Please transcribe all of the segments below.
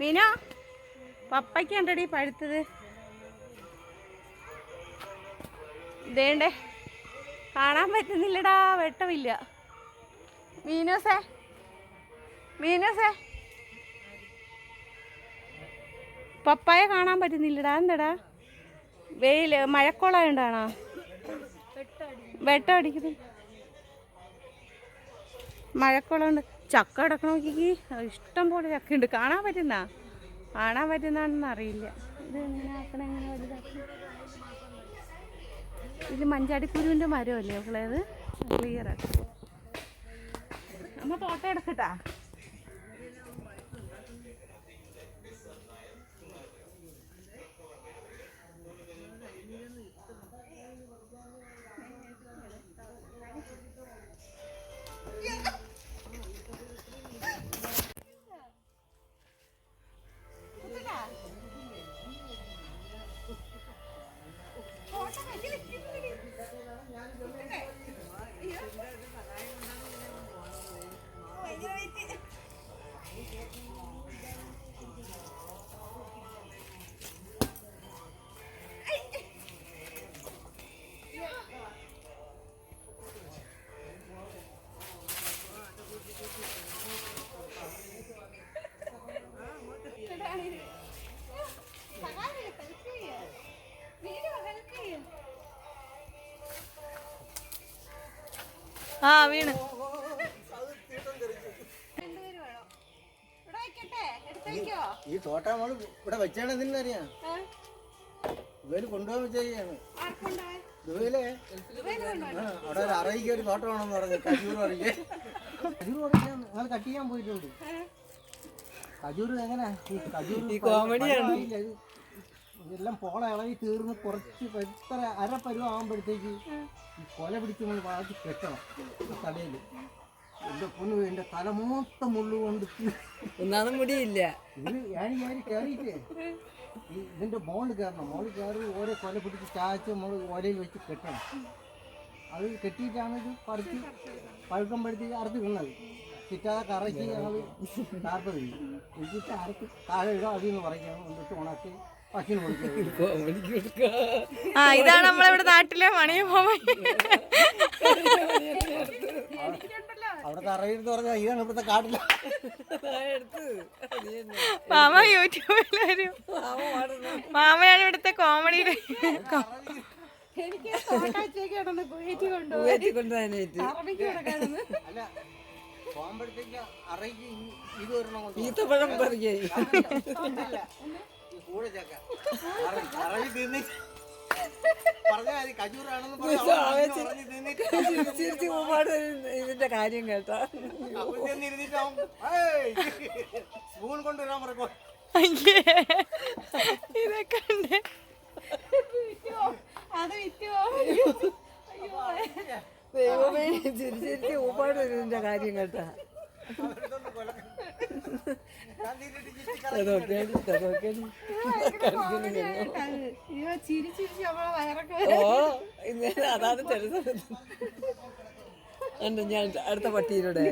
മീനോ പപ്പയ്ക്ക് കണ്ടടി പഴുത്തത്. ഇതേണ്ടേ? കാണാൻ പറ്റുന്നില്ലടാ വെട്ടമില്ല. മീനോസേ മീനോസേ. പപ്പായ കാണാൻ പറ്റുന്നില്ലടാ എന്താടാ? വെയിൽ മഴക്കോളായോണ്ടാണോ? വെട്ടം അടിക്കുന്നു. മഴക്കോളുണ്ട്. ചക്ക കിടക്കണ നോക്കിക്ക് ഇഷ്ടം പോലെ ചക്ക ഉണ്ട് കാണാൻ പറ്റുന്ന? കാണാൻ പറ്റുന്നാണെന്ന് അറിയില്ല. ഇത് എങ്ങനെ ആക്കണം മരമല്ലേ? അവളേത് ക്ലിയർ ആക്കി. അമ്മ തോട്ടം എടുക്കട്ടാ ആ വീണ്. ഈ തോട്ട നമ്മൾ ഇവിടെ വെച്ചാണ് ഇതിനറിയാം ഇവർ കൊണ്ടുപോകാൻ വെച്ചാണ് ദുബൈയിലെ അവിടെ ഒരു അറയിക്ക് ഒരു തോട്ടമാണെന്ന് പറഞ്ഞു. കജൂർ പറയില്ലേ കജൂർ പറിക്കാൻ നിങ്ങൾ കട്ട് ചെയ്യാൻ പോയിട്ടുണ്ട്. കജൂർ എങ്ങനെ? കജൂർ ഈ കോമഡിയാണ്. എല്ലാം പോള ഇളകി തീർന്ന് കുറച്ച് എത്ര അര പരുവം ആകുമ്പോഴത്തേക്ക് ഈ കൊല പിടിച്ച് നമ്മൾ വാതി കെട്ടണം. തലയിൽ എന്റെ പൊന്നു എന്റെ തല മൊത്തം മുള്ളു കൊണ്ട് ഒന്നാമത് മുടിയില്ല. ഇത് ഞാൻ ഞാൻ കയറിയിട്ടേ. ഈ ഇതിന്റെ മോളിൽ കയറണം. മോളിൽ കയറി ഓരോ കൊല പിടിച്ച് ചായച്ച് നമ്മൾ ഓലയിൽ വെച്ച് കെട്ടണം. അത് കെട്ടിയിട്ടാണ് ഇത് പറിച്ച് പഴുക്കുമ്പോഴത്തേക്ക് അറുത്ത് വീണത്. കിട്ടാതെ കറക്കി ഞങ്ങൾ താർപ്പത് കിട്ടിയിട്ട് അറുത്ത് താഴെ ഇടും അതിൽ നിന്ന് പറിക്കണം. എന്നിട്ട് ഉണക്കി ആ ഇതാണ് നമ്മളിവിടെ നാട്ടിലെ കാട്ടില്ല മാമ യൂട്യൂബിൽ വരും മാമയാണ് ഇവിടുത്തെ കോമഡി ഈത്തപ്പഴം പറിക്കേ. ചിരിച്ച് ഇതിന്റെ കാര്യം കേട്ടാ അവൻ ചെന്നിരുന്നിട്ട് അവൻ, "ഏയ്, സ്പൂൺ കൊണ്ടുവരാൻ പറയോ അയ്യേ ഇതൊക്കെ ഉണ്ട് അത് വിറ്റുവോ ദൈവമേ ചിരി ചിരിച്ച് പോകാട് ഇതിന്റെ കാര്യം കേട്ടാ അതാണ് ചില സമയത്ത് ഞാൻ അടുത്ത പട്ടിയിലൂടെ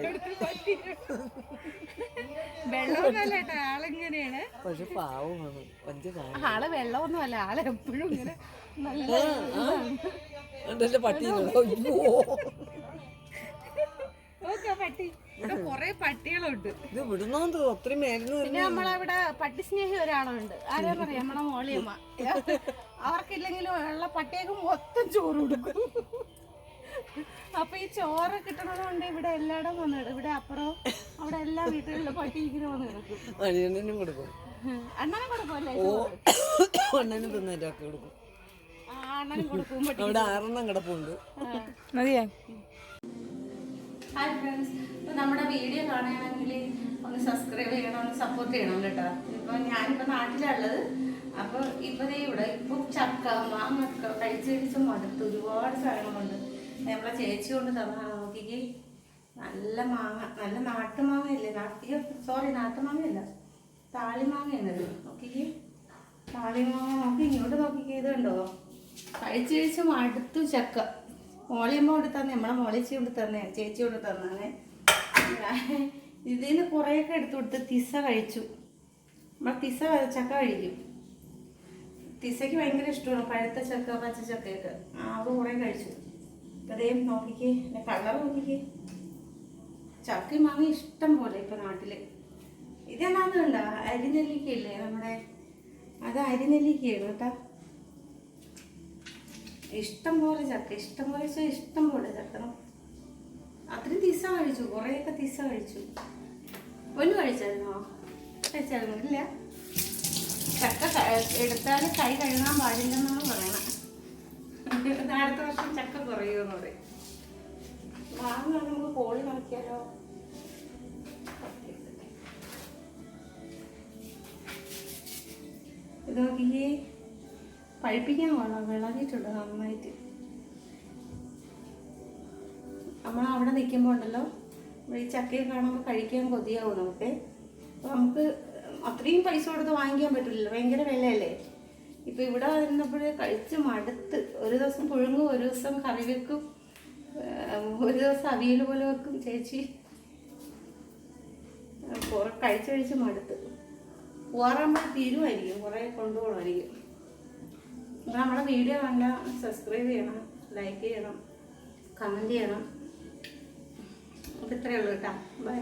ആളിങ്ങനെയാണ് പക്ഷെ പാവമാണ് പഞ്ചകാല ആൾ വെള്ളമൊന്നുമല്ല ആൾ എപ്പോഴും ഇങ്ങനെ നല്ല പട്ടിയിലൂടെ ഇവിടെ കൊറേ പട്ടികളുണ്ട്. ഇത് വിടുന്നോന്ന് തോന്നുന്നു. അത്രയും മരുന്ന് പിന്നെ നമ്മളവിടെ പട്ടി സ്നേഹി ഒരാളുണ്ട്. ആരാ പറയാ? നമ്മളെ മോളിയമ്മ. അവർക്കില്ലെങ്കിലും ഉള്ള പട്ടിയൊക്കെ മൊത്തം ചോറ് കൊടുക്കും. അപ്പൊ ഈ ചോറ് കിട്ടണത് കൊണ്ട് ഇവിടെ എല്ലായിടം വന്ന് കിടക്കും. ഇവിടെ അപ്പുറം അവിടെ എല്ലാ വീട്ടിലുള്ള പട്ടി ഇങ്ങനെ വന്ന് കിടക്കും. അണിയണ്ണനും കൊടുക്കും. അണ്ണനെ കൊടുക്കുമല്ലേ ഓ അണ്ണനും തിന്നേറ്റൊക്കെ കൊടുക്കും. ആ അണ്ണനും കൊടുക്കും. പട്ടി അവിടെ ആറെണ്ണം കിടപ്പുണ്ട്. മതിയാ? ഹായ് ഫ്രണ്ട്സ് ഇപ്പം നമ്മുടെ വീഡിയോ കാണുകയാണെങ്കിൽ ഒന്ന് സബ്സ്ക്രൈബ് ചെയ്യണം ഒന്ന് സപ്പോർട്ട് ചെയ്യണം കേട്ടോ. ഇപ്പം ഞാനിപ്പോൾ നാട്ടിലുള്ളത്. അപ്പോൾ ഇപ്പോൾ ഇവിടെ ഇപ്പോൾ ചക്ക മാങ്ങക്ക കഴിച്ച് കഴിച്ച് മടുത്ത് ഒരുപാട് സാധനങ്ങളുണ്ട്. നമ്മളെ ചേച്ചി കൊണ്ട് തന്നാണ് നോക്കിക്ക്. നല്ല മാങ്ങ നല്ല നാട്ടുമാങ്ങയില്ലേ? നാട്ടിയ സോറി നാട്ടുമാങ്ങയല്ല. താളിമാങ്ങയാണത്. നോക്കിക്ക്. താളിമാങ്ങ നോക്കി ഇങ്ങോട്ട് നോക്കിക്കേ. ഇത് കണ്ടോ? കഴിച്ച് കഴിച്ച് മടുത്തു ചക്ക. മോളിയമ്മ കൊണ്ട് തന്നെ നമ്മളെ മോളിച്ചി കൊണ്ട് തന്നെ ചേച്ചി കൊണ്ട് തന്നാണ്. ഇതിൽ നിന്ന് കുറേയൊക്കെ എടുത്തു കൊടുത്ത് തിസ കഴിച്ചു. നമ്മൾ തിസ ചക്ക കഴിക്കും. തിസയ്ക്ക് ഭയങ്കര ഇഷ്ടമാണ്. പഴുത്ത ചക്ക പച്ച ചക്കയൊക്കെ. അത് കുറേ കഴിച്ചു. അതേ നോക്കിക്കേ എന്റെ കളർ നോക്കിക്കേ. ചക്കയും മാങ്ങ ഇഷ്ടം പോലെ ഇപ്പം നാട്ടിൽ ഇതെന്നാന്ന് കണ്ട? അരിനെല്ലിക്കയില്ലേ നമ്മുടെ? അത് അരിനെല്ലിക്കയാണ് കേട്ടാ. ഇഷ്ടം പോലെ ചക്ക ഇഷ്ടം പോലെ ഇഷ്ടം പോലെ ചക്ക. അത്രയും തിസ കഴിച്ചു കുറേയൊക്കെ തിസ കഴിച്ചു. ഒന്ന് കഴിച്ചായിരുന്നോ? കഴിച്ചായിരുന്നു ഇല്ല ചക്ക എടുത്താൽ കൈ കഴുകാൻ പാടില്ലെന്നാണ് പറയണം അടുത്ത വർഷം ചക്ക കുറയുമെന്ന് പറയും. വാങ്ങാൻ നമുക്ക് കോഴി നോക്കിയാലോ ഇത് നോക്കിയേ പഴിപ്പിക്കാൻ വേണം വിളഞ്ഞിട്ടുണ്ട് നന്നായിട്ട്. നമ്മൾ അവിടെ നിൽക്കുമ്പോൾ ഉണ്ടല്ലോ ഈ ചക്കയും കാണുമ്പോൾ കഴിക്കാൻ കൊതിയാവും നമുക്ക്. അപ്പോൾ നമുക്ക് അത്രയും പൈസ കൊടുത്ത് വാങ്ങിക്കാൻ പറ്റില്ലല്ലോ ഭയങ്കര വിലയല്ലേ? ഇപ്പം ഇവിടെ വരുന്നപ്പോഴേ കഴിച്ച് മടുത്ത് ഒരു ദിവസം പുഴുങ്ങും ഒരു ദിവസം കറി വെക്കും ഒരു ദിവസം അവിയൽ പോലെ വെക്കും ചേച്ചി. കഴിച്ച് കഴിച്ച് മടുത്ത്. പോറാകുമ്പോൾ തീരുമായിരിക്കും കുറേ കൊണ്ടുപോകണമായിരിക്കും. അപ്പോൾ നമ്മുടെ വീഡിയോ കണ്ട സബ്സ്ക്രൈബ് ചെയ്യണം ലൈക്ക് ചെയ്യണം കമന്റ് ചെയ്യണം. അപ്പോൾ ഇത്രയേ ഉള്ളൂ കേട്ടോ. ബൈ